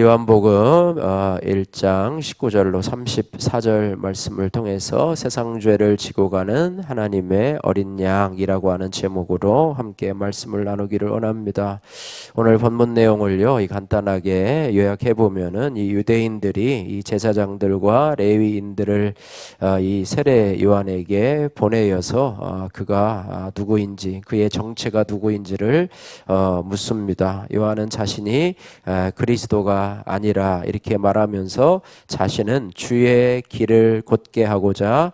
요한복음 1장 19절로 34절 말씀을 통해서 세상 죄를 지고 가는 하나님의 어린 양이라고 하는 제목으로 함께 말씀을 나누기를 원합니다. 오늘 본문 내용을요, 간단하게 요약해 보면은 이 유대인들이 이 제사장들과 레위인들을 어, 이 세례 요한에게 보내어서 어, 그가 아, 누구인지 그의 정체가 누구인지를 어, 묻습니다. 요한은 자신이 그리스도가 아니라 이렇게 말하면서 자신은 주의 길을 곧게 하고자 아,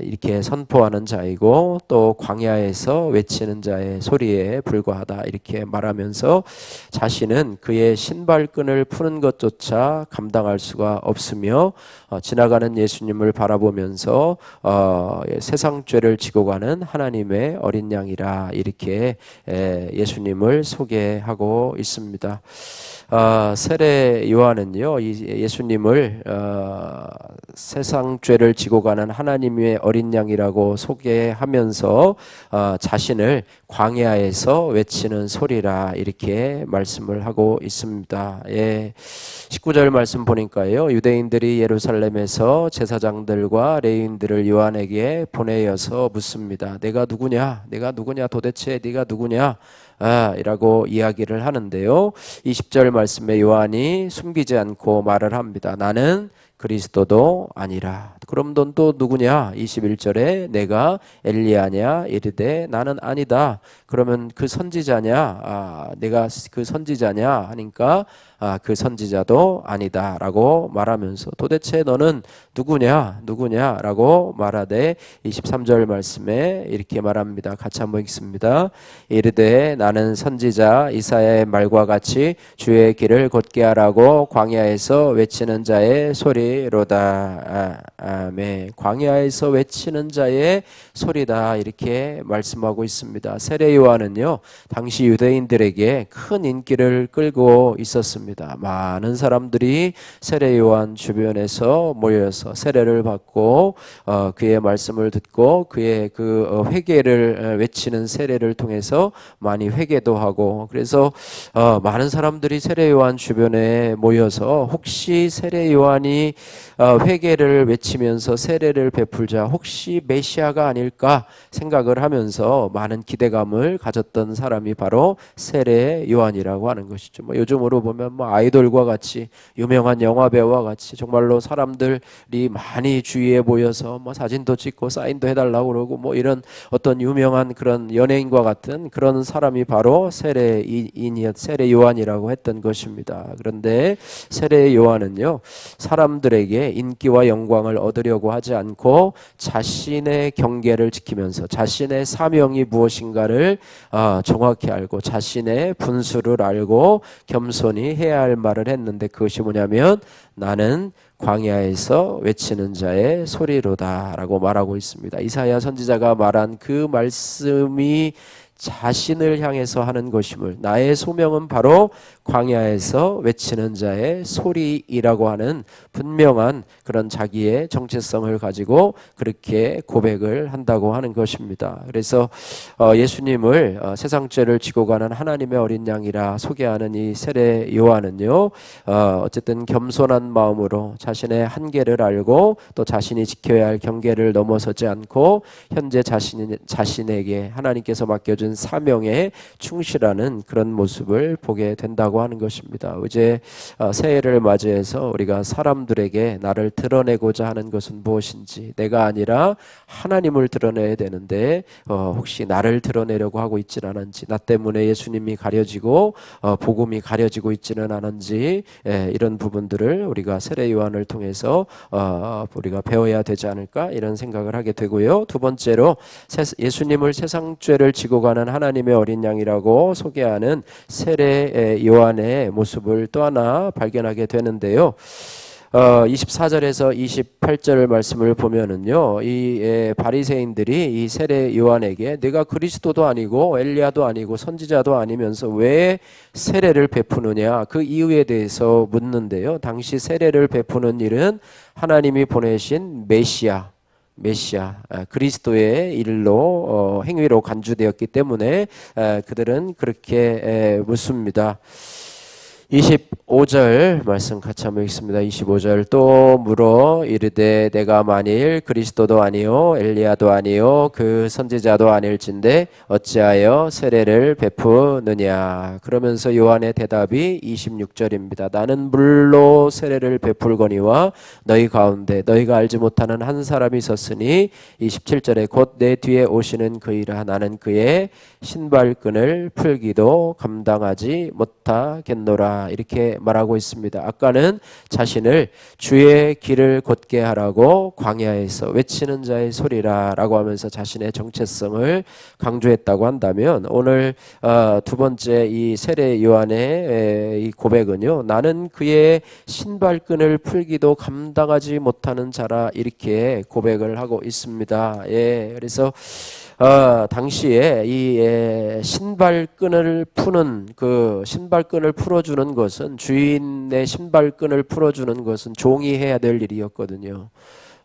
이렇게 선포하는 자이고 또 광야에서 외치는 자의 소리에 불과하다 이렇게 말하면서 자신은 그의 신발끈을 푸는 것조차 감당할 수가 없으며 어, 지나가는 예수님을 바라보면서 어, 세상 죄를 지고 가는 하나님의 어린 양이라 이렇게 에, 예수님을 소개하고 있습니다. 어, 세례 요한은요, 이 예수님을 어, 세상 죄를 지고 가는 하나님의 어린 양이라고 소개하면서 어, 자신을 광야에서 외치는 소리라 이렇게 말씀을 하고 있습니다. 예. 19절 말씀 보니까요. 유대인들이 예루살렘에서 제사장들과 레인들을 요한에게 보내어서 묻습니다. 내가 누구냐? 내가 누구냐? 도대체 네가 누구냐? 아, 이라고 이야기를 하는데요. 20절 말씀에 요한이 숨기지 않고 말을 합니다. 나는 그리스도도 아니라. 그럼 넌 또 누구냐? 21절에 내가 엘리야냐? 이르되 나는 아니다. 그러면 그 선지자냐? 아, 내가 그 선지자냐? 하니까 아, 그 선지자도 아니다라고 말하면서 도대체 너는 누구냐? 누구냐라고 말하되 23절 말씀에 이렇게 말합니다. 같이 한번 읽습니다. 이르되 나는 선지자 이사야의 말과 같이 주의 길을 걷게 하라고 광야에서 외치는 자의 소리로다. 아, 멘 광야에서 외치는 자의 소리다 이렇게 말씀하고 있습니다. 세례 요한은요 당시 유대인들에게 큰 인기를 끌고 있었습니다. 있습니다. 많은 사람들이 세례 요한 주변에서 모여서 세례를 받고 어, 그의 말씀을 듣고 그의 그 어, 회개를 어, 외치는 세례를 통해서 많이 회개도 하고 그래서 어, 많은 사람들이 세례 요한 주변에 모여서 혹시 세례 요한이 어, 회개를 외치면서 세례를 베풀자 혹시 메시아가 아닐까 생각을 하면서 많은 기대감을 가졌던 사람이 바로 세례 요한이라고 하는 것이죠. 뭐 요즘으로 보면 뭐 아이돌과 같이 유명한 영화 배우와 같이 정말로 사람들이 많이 주위에 모여서 뭐 사진도 찍고 사인도 해달라고 그러고 뭐 이런 어떤 유명한 그런 연예인과 같은 그런 사람이 바로 세례인이었 세례 요한이라고 했던 것입니다. 그런데 세례 요한은요 사람들에게 인기와 영광을 얻으려고 하지 않고 자신의 경계를 지키면서 자신의 사명이 무엇인가를 어, 정확히 알고 자신의 분수를 알고 겸손히 해야 할 말을 했는데 그것이 뭐냐면 나는 광야에서 외치는 자의 소리로다라고 말하고 있습니다. 이사야 선지자가 말한 그 말씀이 자신을 향해서 하는 것임을 나의 소명은 바로 광야에서 외치는 자의 소리이라고 하는 분명한 그런 자기의 정체성을 가지고 그렇게 고백을 한다고 하는 것입니다. 그래서 어, 예수님을 어, 세상 죄를 지고 가는 하나님의 어린 양이라 소개하는 이 세례 요한은요, 어, 어쨌든 겸손한 마음으로 자신의 한계를 알고 또 자신이 지켜야 할 경계를 넘어서지 않고 현재 자신 자신에게 하나님께서 맡겨준 사명에 충실하는 그런 모습을 보게 된다고. 하는 것입니다. 어제 어, 새해를 맞이해서 우리가 사람들에게 나를 드러내고자 하는 것은 무엇인지 내가 아니라 하나님을 드러내야 되는데 어, 혹시 나를 드러내려고 하고 있지는 않은지 나 때문에 예수님이 가려지고 어, 복음이 가려지고 있지는 않은지 예, 이런 부분들을 우리가 세례 요한을 통해서 우리가 배워야 되지 않을까 이런 생각을 하게 되고요. 두 번째로 예수님을 세상 죄를 지고 가는 하나님의 어린 양이라고 소개하는 세례 요한 요한의 모습을 또 하나 발견하게 되는데요. 어, 24절에서 28절 말씀을 보면은요, 이 예, 바리새인들이 이 세례 요한에게 내가 그리스도도 아니고 엘리야도 아니고 선지자도 아니면서 왜 세례를 베푸느냐 그 이유에 대해서 묻는데요. 당시 세례를 베푸는 일은 하나님이 보내신 메시아 메시아 아, 그리스도의 일로 어, 행위로 간주되었기 때문에 그들은 그렇게 묻습니다. 25절 말씀 같이 한번 읽습니다. 25절 또 물어 이르되 내가 만일 그리스도도 아니요 엘리야도 아니요 그 선지자도 아닐진데 어찌하여 세례를 베푸느냐 그러면서 요한의 대답이 26절입니다. 나는 물로 세례를 베풀거니와 너희 가운데 너희가 알지 못하는 한 사람이 있었으니 27절에 곧 내 뒤에 오시는 그이라 나는 그의 신발끈을 풀기도 감당하지 못하겠노라 이렇게 말하고 있습니다. 아까는 자신을 주의 길을 곧게 하라고 광야에서 외치는 자의 소리라라고 하면서 자신의 정체성을 강조했다고 한다면 오늘 어, 두 번째 이 세례 요한의 이 고백은요. 나는 그의 신발끈을 풀기도 감당하지 못하는 자라 이렇게 고백을 하고 있습니다. 예. 그래서 어, 당시에 이 예, 신발끈을 푸는 그 신발끈을 풀어주는 것은 주인의 신발끈을 풀어주는 것은 종이 해야 될 일이었거든요.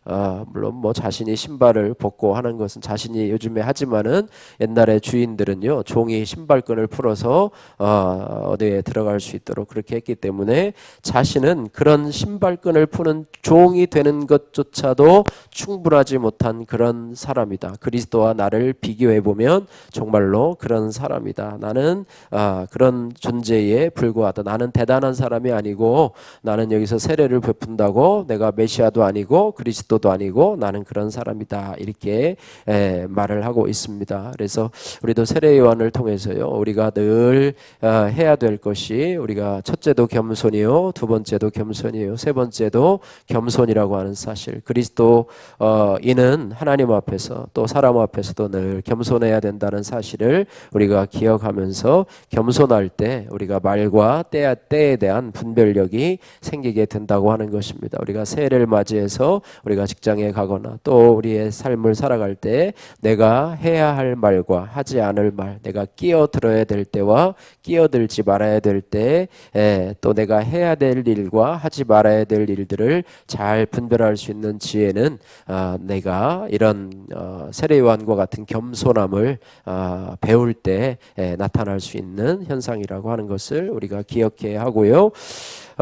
아, 물론 뭐 자신이 신발을 벗고 하는 것은 자신이 요즘에 하지만은 옛날에 주인들은요 종이 신발끈을 풀어서 어, 어디에 들어갈 수 있도록 그렇게 했기 때문에 자신은 그런 신발끈을 푸는 종이 되는 것조차도 충분하지 못한 그런 사람이다. 그리스도와 나를 비교해 보면 정말로 그런 사람이다. 나는 아, 그런 존재에 불과하다. 나는 대단한 사람이 아니고 나는 여기서 세례를 베푼다고 내가 메시아도 아니고 그리스도 그리스도도 아니고 나는 그런 사람이다 이렇게 에, 말을 하고 있습니다. 그래서 우리도 세례 요한을 통해서요 우리가 늘 어, 해야 될 것이 우리가 첫째도 겸손이요 두 번째도 겸손이요 세 번째도 겸손이라고 하는 사실 그리스도 어, 이는 하나님 앞에서 또 사람 앞에서도 늘 겸손해야 된다는 사실을 우리가 기억하면서 겸손할 때 우리가 말과 때, 때에 대한 분별력이 생기게 된다고 하는 것입니다. 우리가 새해를 맞이해서 우리가 우리가 직장에 가거나 또 우리의 삶을 살아갈 때 내가 해야 할 말과 하지 않을 말, 내가 끼어들어야 될 때와 끼어들지 말아야 될 때, 또 내가 해야 될 일과 하지 말아야 될 일들을 잘 분별할 수 있는 지혜는 어, 내가 이런 어, 세례요한과 같은 겸손함을 어, 배울 때 나타날 수 있는 현상이라고 하는 것을 우리가 기억해야 하고요.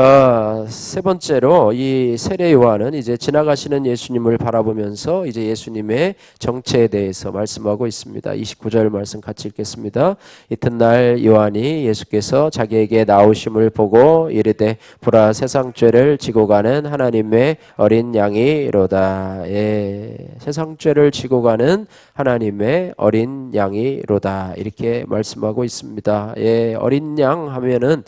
어, 세 번째로 이 세례 요한은 이제 지나가시는 예수님을 바라보면서 이제 예수님의 정체에 대해서 말씀하고 있습니다. 29절 말씀 같이 읽겠습니다. 이튿날 요한이 예수께서 자기에게 나오심을 보고 이르되 보라 세상 죄를 지고 가는 하나님의 어린 양이로다. 예. 세상 죄를 지고 가는 하나님의 어린 양이로다. 이렇게 말씀하고 있습니다. 예. 어린 양 하면은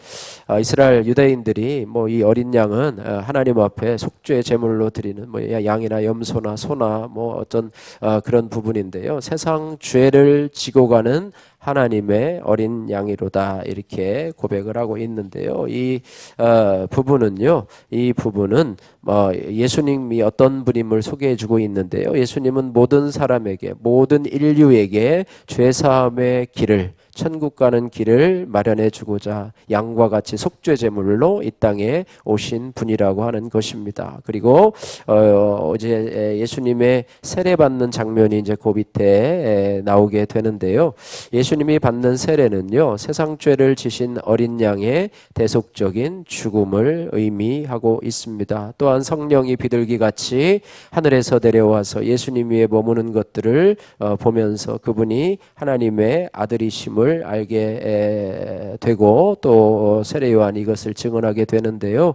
어, 이스라엘 유대인들이 뭐 이 어린 양은 어, 하나님 앞에 속죄 제물로 드리는 뭐 양이나 염소나 소나 뭐 어떤 어, 그런 부분인데요. 세상 죄를 지고 가는 하나님의 어린 양이로다 이렇게 고백을 하고 있는데요. 이 어, 부분은요. 이 부분은 뭐 예수님이 어떤 분임을 소개해주고 있는데요. 예수님은 모든 사람에게 모든 인류에게 죄 사함의 길을 천국 가는 길을 마련해 주고자 양과 같이 속죄 제물로 이 땅에 오신 분이라고 하는 것입니다. 그리고 어 이제 예수님의 세례 받는 장면이 이제 그 밑에 나오게 되는데요. 예수님이 받는 세례는요. 세상 죄를 지신 어린 양의 대속적인 죽음을 의미하고 있습니다. 또한 성령이 비둘기 같이 하늘에서 내려와서 예수님 위에 머무는 것들을 어, 보면서 그분이 하나님의 아들이심을 하나님을 알게 되고 또 세례 요한 이것을 증언하게 되는데요.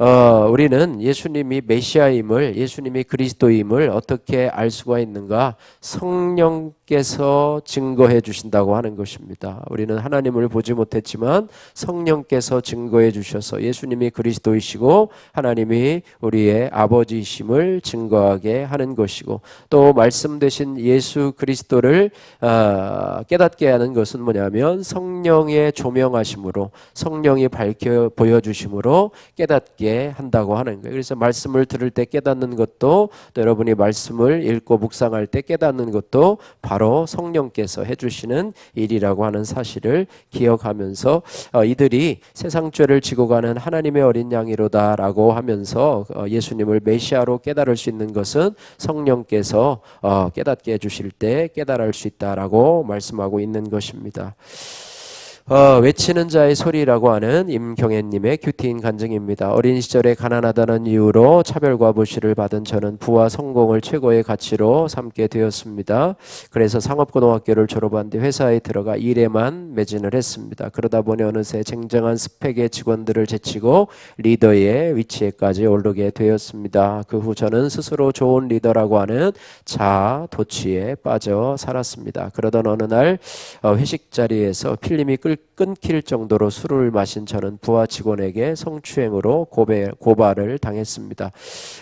어, 우리는 예수님이 메시아임을 예수님이 그리스도임을 어떻게 알 수가 있는가? 성령께서 증거해 주신다고 하는 것입니다. 우리는 하나님을 보지 못했지만 성령께서 증거해 주셔서 예수님이 그리스도이시고 하나님이 우리의 아버지이심을 증거하게 하는 것이고 또 말씀되신 예수 그리스도를 어, 깨닫게 하는 것은 뭐냐면 성령의 조명하심으로 성령이 밝혀 보여주심으로 깨닫게 알게 한다고 하는 거예요. 그래서 말씀을 들을 때 깨닫는 것도 또 여러분이 말씀을 읽고 묵상할 때 깨닫는 것도 바로 성령께서 해주시는 일이라고 하는 사실을 기억하면서 어, 이들이 세상 죄를 지고 가는 하나님의 어린 양이로다라고 하면서 어, 예수님을 메시아로 깨달을 수 있는 것은 성령께서 어, 깨닫게 해주실 때 깨달을 수 있다라고 말씀하고 있는 것입니다. 어, 외치는 자의 소리라고 하는 임경애님의 큐티인 간증입니다. 어린 시절에 가난하다는 이유로 차별과 무시를 받은 저는 부와 성공을 최고의 가치로 삼게 되었습니다. 그래서 상업고등학교를 졸업한 뒤 회사에 들어가 일에만 매진을 했습니다. 그러다 보니 어느새 쟁쟁한 스펙의 직원들을 제치고 리더의 위치에까지 오르게 되었습니다. 그 후 저는 스스로 좋은 리더라고 하는 자아 도취에 빠져 살았습니다. 그러던 어느 날 어, 회식 자리에서 필름이 끌 끊길 정도로 술을 마신 저는 부하 직원에게 성추행으로 고배, 고발을 당했습니다.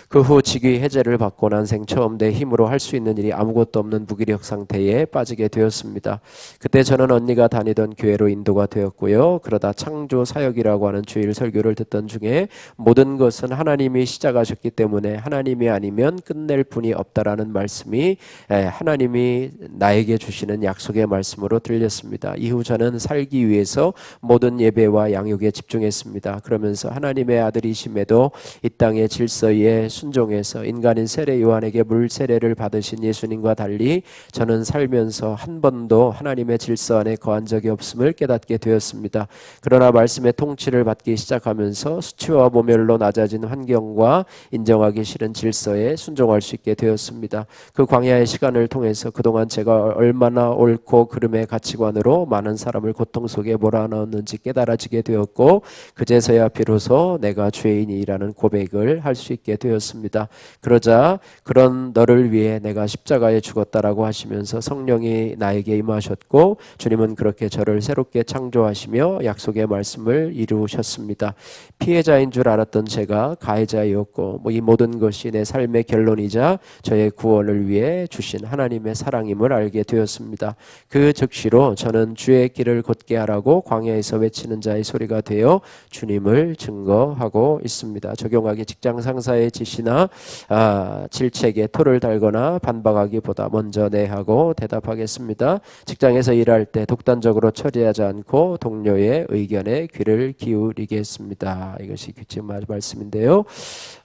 그 후 직위 해제를 받고 난 생 처음 내 힘으로 할 수 있는 일이 아무것도 없는 무기력 상태에 빠지게 되었습니다. 그때 저는 언니가 다니던 교회로 인도가 되었고요. 그러다 창조 사역이라고 하는 주일 설교를 듣던 중에 모든 것은 하나님이 시작하셨기 때문에 하나님이 아니면 끝낼 분이 없다라는 말씀이 하나님이 나에게 주시는 약속의 말씀으로 들렸습니다. 이후 저는 살기 위해서 모든 예배와 양육에 집중했습니다. 그러면서 하나님의 아들이심에도 이 땅의 질서에 순종해서 인간인 세례 요한에게 물 세례를 받으신 예수님과 달리 저는 살면서 한 번도 하나님의 질서 안에 거한 적이 없음을 깨닫게 되었습니다. 그러나 말씀의 통치를 받기 시작하면서 수치와 모멸로 낮아진 환경과 인정하기 싫은 질서에 순종할 수 있게 되었습니다. 그 광야의 시간을 통해서 그동안 제가 얼마나 옳고 그름의 가치관으로 많은 사람을 고통 속에 몰아넣었는지 깨달아지게 되었고 그제서야 비로소 내가 죄인이라는 고백을 할 수 있게 되었습니다. 그러자 그런 너를 위해 내가 십자가에 죽었다라고 하시면서 성령이 나에게 임하셨고 주님은 그렇게 저를 새롭게 창조하시며 약속의 말씀을 이루셨습니다. 피해자인 줄 알았던 제가 가해자였고 뭐 이 모든 것이 내 삶의 결론이자 저의 구원을 위해 주신 하나님의 사랑임을 알게 되었습니다. 그 즉시로 저는 주의 길을 곧게 하라고 광야에서 외치는 자의 소리가 되어 주님을 증거하고 있습니다. 적용하기 직장 상사의 지시나 아, 질책에 토를 달거나 반박하기보다 먼저 네 하고 대답하겠습니다. 직장에서 일할 때 독단적으로 처리하지 않고 동료의 의견에 귀를 기울이겠습니다. 이것이 규칙 말씀인데요.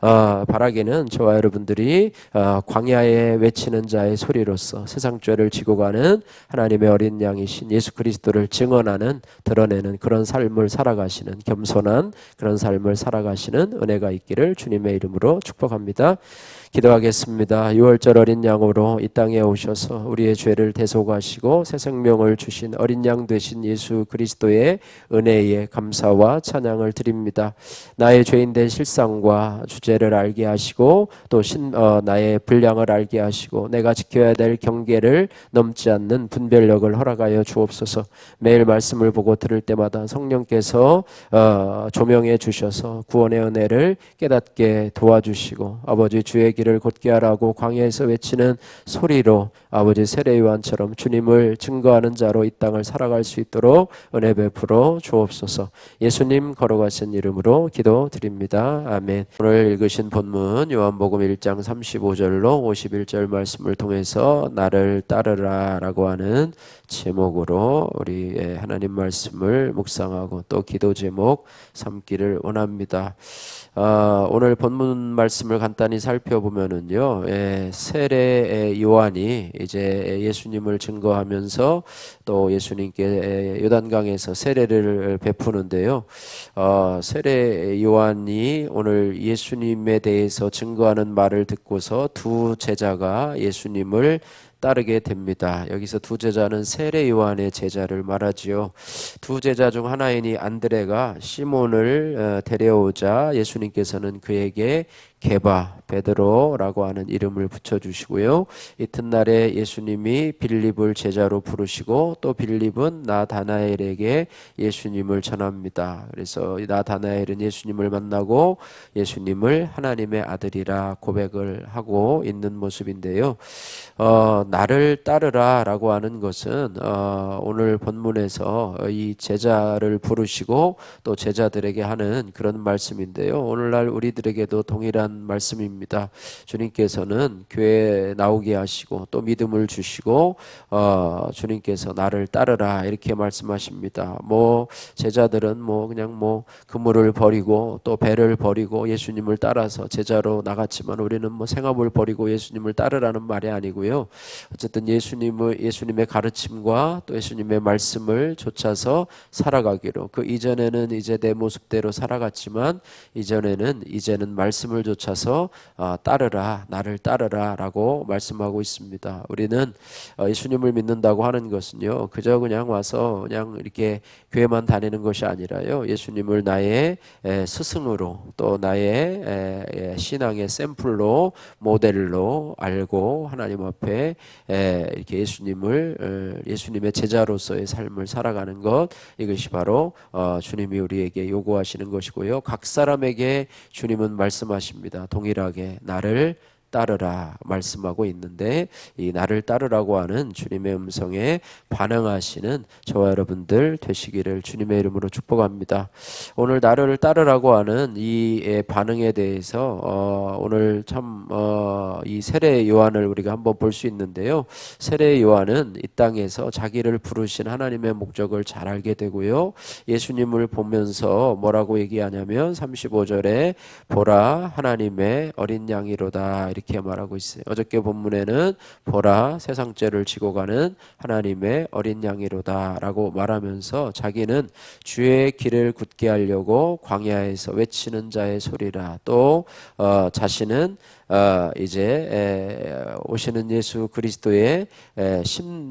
아, 바라기는 저와 여러분들이 아, 광야에 외치는 자의 소리로서 세상 죄를 지고 가는 하나님의 어린 양이신 예수 그리스도를 증언하 는 드러내는 그런 삶을 살아가시는 겸손한 그런 삶을 살아가시는 은혜가 있기를 주님의 이름으로 축복합니다. 기도하겠습니다. 6월절 어린 양으로 이 땅에 오셔서 우리의 죄를 대속하시고 새 생명을 주신 어린 양 되신 예수 그리스도의 은혜에 감사와 찬양을 드립니다. 나의 죄인된 실상과 주제를 알게 하시고 또 신, 어, 나의 분량을 알게 하시고 내가 지켜야 될 경계를 넘지 않는 분별력을 허락하여 주옵소서. 매일 말씀을 보고 들을 때마다 성령께서 어, 조명해 주셔서 구원의 은혜를 깨닫게 도와주시고 아버지 주의 길 길을 곧게 하라고 광야에서 외치는 소리로 아버지 세례 요한처럼 주님을 증거하는 자로 이 땅을 살아갈 수 있도록 은혜 베풀어 주옵소서. 예수님 걸어가신 이름으로 기도드립니다. 아멘. 오늘 읽으신 본문 요한복음 1장 35절로 51절 말씀을 통해서 나를 따르라라고 하는 제목으로 우리 하나님 말씀을 묵상하고 또 기도 제목 삼기를 원합니다. 아, 오늘 본문 말씀을 간단히 살펴보면은요, 예, 세례 요한이 이제 예수님을 증거하면서 또 예수님께 요단강에서 세례를 베푸는데요. 어, 세례 요한이 오늘 예수님에 대해서 증거하는 말을 듣고서 두 제자가 예수님을 따르게 됩니다. 여기서 두 제자는 세례 요한의 제자를 말하지요. 두 제자 중 하나이니 안드레가 시몬을 어, 데려오자 예수님께서는 그에게 게바 베드로라고 하는 이름을 붙여 주시고요. 이튿날에 예수님이 빌립을 제자로 부르시고 또 빌립은 나다나엘에게 예수님을 전합니다. 그래서 나다나엘은 예수님을 만나고 예수님을 하나님의 아들이라 고백을 하고 있는 모습인데요. 어, 나를 따르라라고 하는 것은 어, 오늘 본문에서 이 제자를 부르시고 또 제자들에게 하는 그런 말씀인데요. 오늘날 우리들에게도 동일한 말씀입니다. 주님께서는 교회 나오게 하시고 또 믿음을 주시고 어, 주님께서 나를 따르라 이렇게 말씀하십니다. 뭐 제자들은 뭐 그냥 뭐 그물을 버리고 또 배를 버리고 예수님을 따라서 제자로 나갔지만 우리는 뭐 생업을 버리고 예수님을 따르라는 말이 아니고요. 어쨌든 예수님의 예수님의 가르침과 또 예수님의 말씀을 좇아서 살아가기로 그 이전에는 이제 내 모습대로 살아갔지만 이전에는 이제는 말씀을 좇아 서 어, 따르라 나를 따르라라고 말씀하고 있습니다. 우리는 어, 예수님을 믿는다고 하는 것은요 그저 그냥 와서 그냥 이렇게 교회만 다니는 것이 아니라요. 예수님을 나의 에, 스승으로 또 나의 신앙의 샘플로 모델로 알고 하나님 앞에 에, 이렇게 예수님을 어, 예수님의 제자로서의 삶을 살아가는 것 이것이 바로 어, 주님이 우리에게 요구하시는 것이고요. 각 사람에게 주님은 말씀하십니다 동일하게 나를 따르라 말씀하고 있는데 이 나를 따르라고 하는 주님의 음성에 반응하시는 저와 여러분들 되시기를 주님의 이름으로 축복합니다. 오늘 나를 따르라고 하는 이 반응에 대해서 어, 오늘 참이 어, 세례 요한을 우리가 한번 볼 수 있는데요. 세례 요한은 이 땅에서 자기를 부르신 하나님의 목적을 잘 알게 되고요. 예수님을 보면서 뭐라고 얘기하냐면 35절에 보라 하나님의 어린 양이로다 이렇게 이렇게 말하고 있어요. 어저께 본문에는 보라 세상 죄를 지고 가는 하나님의 어린 양이로다라고 말하면서 자기는 주의 길을 굳게 하려고 광야에서 외치는 자의 소리라 또 어, 자신은 어, 이제 에, 오시는 예수 그리스도의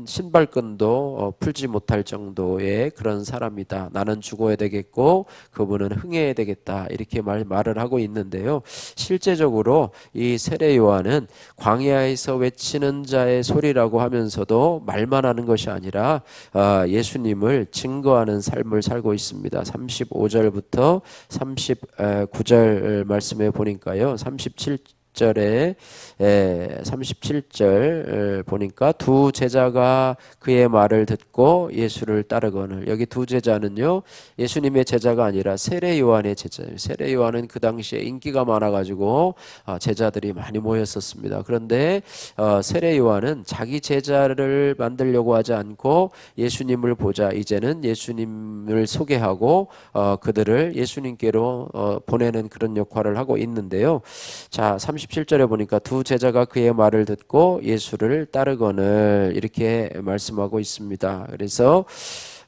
신발끈도 어, 풀지 못할 정도의 그런 사람이다. 나는 죽어야 되겠고 그분은 흥해야 되겠다. 이렇게 말, 말을 하고 있는데요. 실제적으로 이 세례 요한은 광야에서 외치는 자의 소리라고 하면서도 말만 하는 것이 아니라 어, 예수님을 증거하는 삶을 살고 있습니다. 35절부터 39절 말씀에 보니까요. 37 절에 37절 보니까 두 제자가 그의 말을 듣고 예수를 따르거늘 여기 두 제자는요 예수님의 제자가 아니라 세례 요한의 제자예요. 세례 요한은 그 당시에 인기가 많아가지고 어, 제자들이 많이 모였었습니다. 그런데 어, 세례 요한은 자기 제자를 만들려고 하지 않고 예수님을 보자 이제는 예수님을 소개하고 어, 그들을 예수님께로 보내는 그런 역할을 하고 있는데요. 자 37절에 보니까 두 제자가 그의 말을 듣고 예수를 따르거늘 이렇게 말씀하고 있습니다. 그래서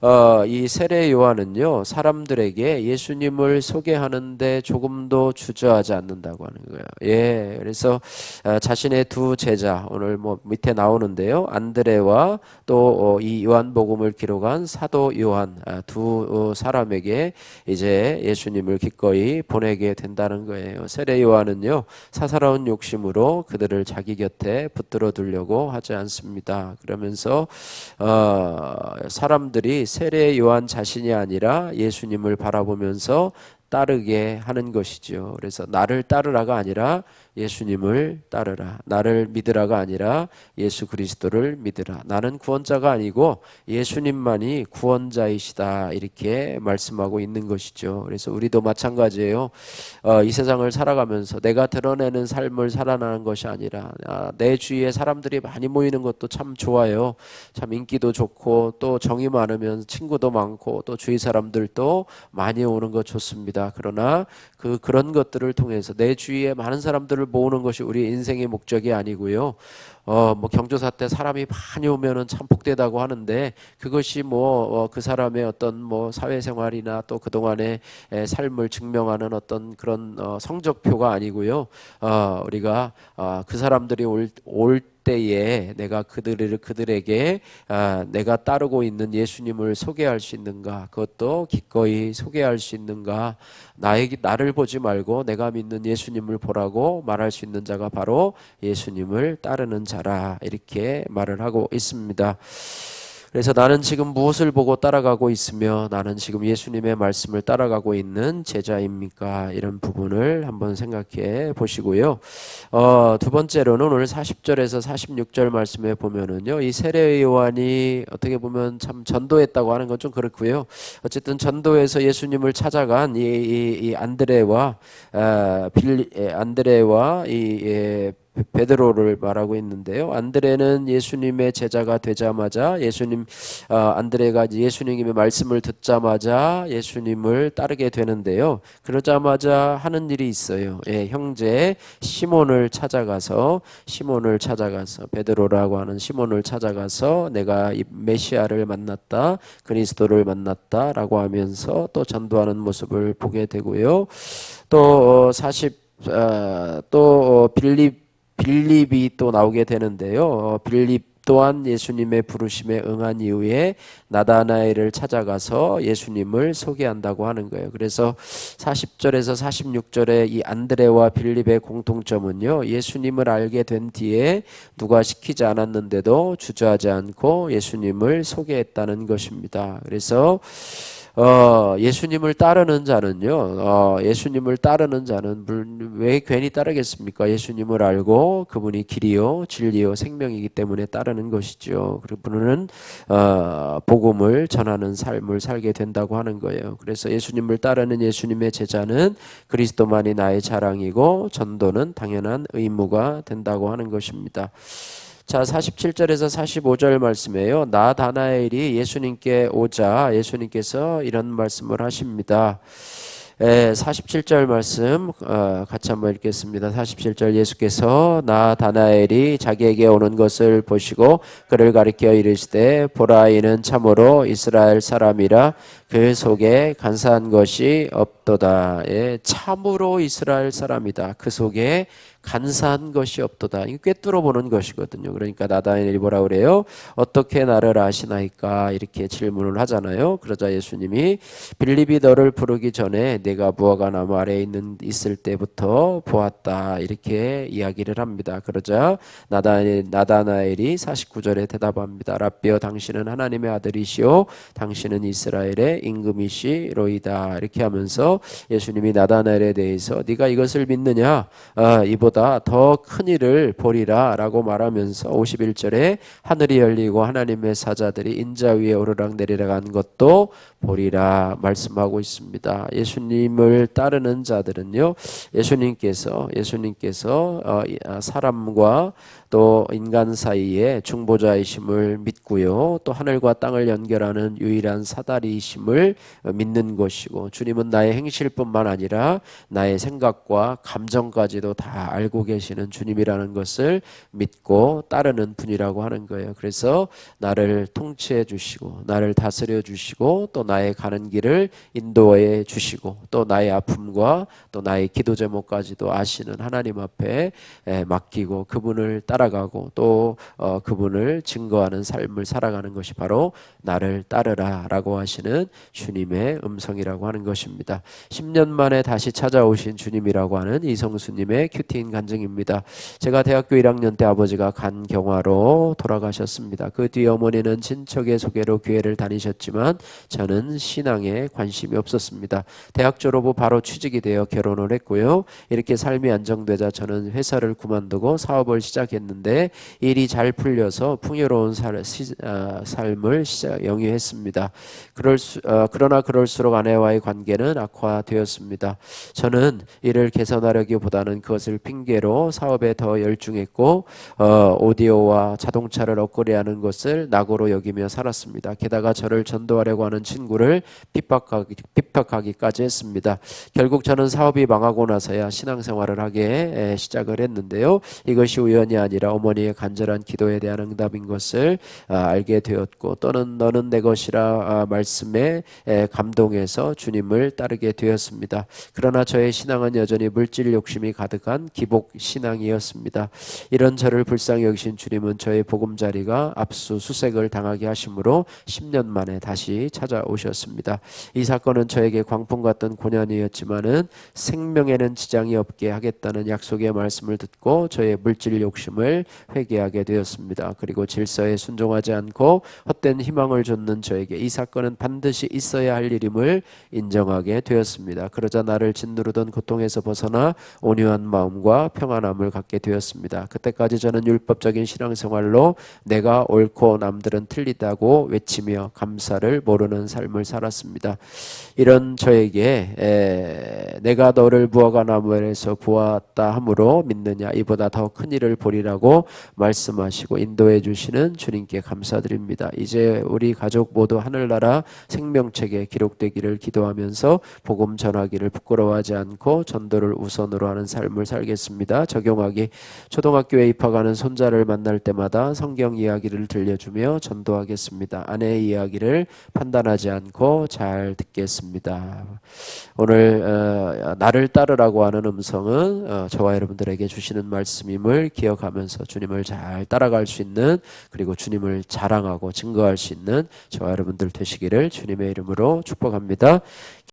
어, 이 세례 요한은요 사람들에게 예수님을 소개하는데 조금도 주저하지 않는다고 하는 거예요. 예, 그래서 어, 자신의 두 제자 오늘 뭐 밑에 나오는데요 안드레와 또이 어, 요한복음을 기록한 사도 요한 아, 두 어, 사람에게 이제 예수님을 기꺼이 보내게 된다는 거예요. 세례 요한은요 사사로운 욕심으로 그들을 자기 곁에 붙들어 두려고 하지 않습니다. 그러면서 어, 사람들이 세례 요한 자신이 아니라 예수님을 바라보면서 따르게 하는 것이죠. 그래서 나를 따르라가 아니라 예수님을 따르라. 나를 믿으라가 아니라 예수 그리스도를 믿으라. 나는 구원자가 아니고 예수님만이 구원자이시다. 이렇게 말씀하고 있는 것이죠. 그래서 우리도 마찬가지예요. 어, 이 세상을 살아가면서 내가 드러내는 삶을 살아나는 것이 아니라 아, 내 주위에 사람들이 많이 모이는 것도 참 좋아요. 참 인기도 좋고 또 정이 많으면 친구도 많고 또 주위 사람들도 많이 오는 것 좋습니다. 그러나 그 그런 것들을 통해서 내 주위에 많은 사람들을 모으는 것이 우리 인생의 목적이 아니고요. 어, 뭐 경조사 때 사람이 많이 오면은 참 복되다고 하는데 그것이 뭐그 어, 그 사람의 어떤 뭐 사회생활이나 또 그동안의 에, 삶을 증명하는 어떤 그런 어, 성적표가 아니고요. 어, 우리가 어, 그 사람들이 올, 올 때에 내가 그들을 그들에게 아, 내가 따르고 있는 예수님을 소개할 수 있는가 그것도 기꺼이 소개할 수 있는가 나에게 나를 보지 말고 내가 믿는 예수님을 보라고 말할 수 있는 자가 바로 예수님을 따르는 자라 이렇게 말을 하고 있습니다. 그래서 나는 지금 무엇을 보고 따라가고 있으며 나는 지금 예수님의 말씀을 따라가고 있는 제자입니까? 이런 부분을 한번 생각해 보시고요. 어, 두 번째로는 오늘 40절에서 46절 말씀에 보면은요. 이 세례 요한이 어떻게 보면 참 전도했다고 하는 건 좀 그렇고요. 어쨌든 전도에서 예수님을 찾아간 이, 이, 이 안드레와 아, 빌 안드레와 이 예, 베드로를 말하고 있는데요. 안드레는 예수님의 제자가 되자마자 예수님 어, 안드레가 예수님의 말씀을 듣자마자 예수님을 따르게 되는데요. 그러자마자 하는 일이 있어요. 예, 형제 시몬을 찾아가서 시몬을 찾아가서 베드로라고 하는 시몬을 찾아가서 내가 이 메시아를 만났다. 그리스도를 만났다라고 하면서 또 전도하는 모습을 보게 되고요. 또 40, 어, 또 빌립 빌립이 또 나오게 되는데요. 어, 빌립 또한 예수님의 부르심에 응한 이후에 나다나엘을 찾아가서 예수님을 소개한다고 하는 거예요. 그래서 40절에서 46절에 이 안드레와 빌립의 공통점은요. 예수님을 알게 된 뒤에 누가 시키지 않았는데도 주저하지 않고 예수님을 소개했다는 것입니다. 그래서 어, 예수님을 따르는 자는요, 어, 예수님을 따르는 자는 왜 괜히 따르겠습니까? 예수님을 알고 그분이 길이요, 진리요, 생명이기 때문에 따르는 것이죠. 그분은 어, 복음을 전하는 삶을 살게 된다고 하는 거예요. 그래서 예수님을 따르는 예수님의 제자는 그리스도만이 나의 자랑이고 전도는 당연한 의무가 된다고 하는 것입니다. 자, 47절에서 45절 말씀이에요. 나 다나엘이 예수님께 오자 예수님께서 이런 말씀을 하십니다. 예, 47절 말씀 어, 같이 한번 읽겠습니다. 47절 예수께서 나 다나엘이 자기에게 오는 것을 보시고 그를 가리켜 이르시되 보라 이는 참으로 이스라엘 사람이라 그 속에 간사한 것이 없도다. 예, 참으로 이스라엘 사람이다. 그 속에 간사한 것이 없도다. 이게 꿰뚫어 보는 것이거든요. 그러니까 나다니엘이 뭐라 그래요? 어떻게 나를 아시나이까? 이렇게 질문을 하잖아요. 그러자 예수님이 빌립이 너를 부르기 전에 내가 무화과 나무 아래에 있는 있을 때부터 보았다. 이렇게 이야기를 합니다. 그러자 나다니엘 나다나엘이 49절에 대답합니다. 라비어 당신은 하나님의 아들이시오. 당신은 이스라엘의 임금이시로이다. 이렇게 하면서 예수님이 나다나엘에 대해서 네가 이것을 믿느냐? 아, 이보다 이보다 더 큰 일을 보리라라고 말하면서 51절에 하늘이 열리고 하나님의 사자들이 인자 위에 오르락 내리락 한 것도 보리라 말씀하고 있습니다. 예수님을 따르는 자들은요. 예수님께서 예수님께서 어, 아, 사람과 또 인간 사이에 중보자이심을 믿고요. 또 하늘과 땅을 연결하는 유일한 사다리이심을 믿는 것이고 주님은 나의 행실뿐만 아니라 나의 생각과 감정까지도 다 알고 계시는 주님이라는 것을 믿고 따르는 분이라고 하는 거예요. 그래서 나를 통치해 주시고 나를 다스려 주시고 또 나의 가는 길을 인도해 주시고 또 나의 아픔과 또 나의 기도 제목까지도 아시는 하나님 앞에 맡기고 그분을 따라 따라가고 또 어, 그분을 증거하는 삶을 살아가는 것이 바로 나를 따르라라고 하시는 주님의 음성이라고 하는 것입니다. 10년 만에 다시 찾아오신 주님이라고 하는 이성수님의 큐티인 간증입니다. 제가 대학교 1학년 때 아버지가 간 경화로 돌아가셨습니다. 그 뒤 어머니는 친척의 소개로 교회를 다니셨지만 저는 신앙에 관심이 없었습니다. 대학 졸업 후 바로 취직이 되어 결혼을 했고요. 이렇게 삶이 안정되자 저는 회사를 그만두고 사업을 시작했는데 일이 잘 풀려서 풍요로운 살, 시, 어, 삶을 시작, 영위했습니다. 그럴 수, 어, 그러나 그럴수록 아내와의 관계는 악화되었습니다. 저는 이를 개선하려기보다는 그것을 핑계로 사업에 더 열중했고 어, 오디오와 자동차를 업그레이드하는 것을 낙오로 여기며 살았습니다. 게다가 저를 전도하려고 하는 친구 를 핍박하기, 핍박하기까지 했습니다. 결국 저는 사업이 망하고 나서야 신앙생활을 하게 시작을 했는데요. 이것이 우연이 아니라 어머니의 간절한 기도에 대한 응답인 것을 아, 알게 되었고 또는 너는 내 것이라 아, 말씀에 감동해서 주님을 따르게 되었습니다. 그러나 저의 신앙은 여전히 물질 욕심이 가득한 기복 신앙이었습니다. 이런 저를 불쌍히 여기신 주님은 저의 보금자리가 압수수색을 당하게 하심으로 10년 만에 다시 찾아오셨습니다. 오셨습니다. 이 사건은 저에게 광풍 같던 고난이었지만은 생명에는 지장이 없게 하겠다는 약속의 말씀을 듣고 저의 물질 욕심을 회개하게 되었습니다. 그리고 질서에 순종하지 않고 헛된 희망을 줬는 저에게 이 사건은 반드시 있어야 할 일임을 인정하게 되었습니다. 그러자 나를 짓누르던 고통에서 벗어나 온유한 마음과 평안함을 갖게 되었습니다. 그때까지 저는 율법적인 신앙생활로 내가 옳고 남들은 틀리다고 외치며 감사를 모르는 삶을 살았습니다. 이런 저에게 에, 내가 너를 무화과 나무에서 보았다 함으로 믿느냐 이보다 더 큰 일을 보리라고 말씀하시고 인도해 주시는 주님께 감사드립니다. 이제 우리 가족 모두 하늘나라 생명책에 기록되기를 기도하면서 복음 전하기를 부끄러워하지 않고 전도를 우선으로 하는 삶을 살겠습니다. 적용하기 초등학교에 입학하는 손자를 만날 때마다 성경 이야기를 들려주며 전도하겠습니다. 아내의 이야기를 판단하지 않고 잘 듣겠습니다. 오늘 어, 나를 따르라고 하는 음성은 어, 저와 여러분들에게 주시는 말씀임을 기억하면서 주님을 잘 따라갈 수 있는 그리고 주님을 자랑하고 증거할 수 있는 저와 여러분들 되시기를 주님의 이름으로 축복합니다.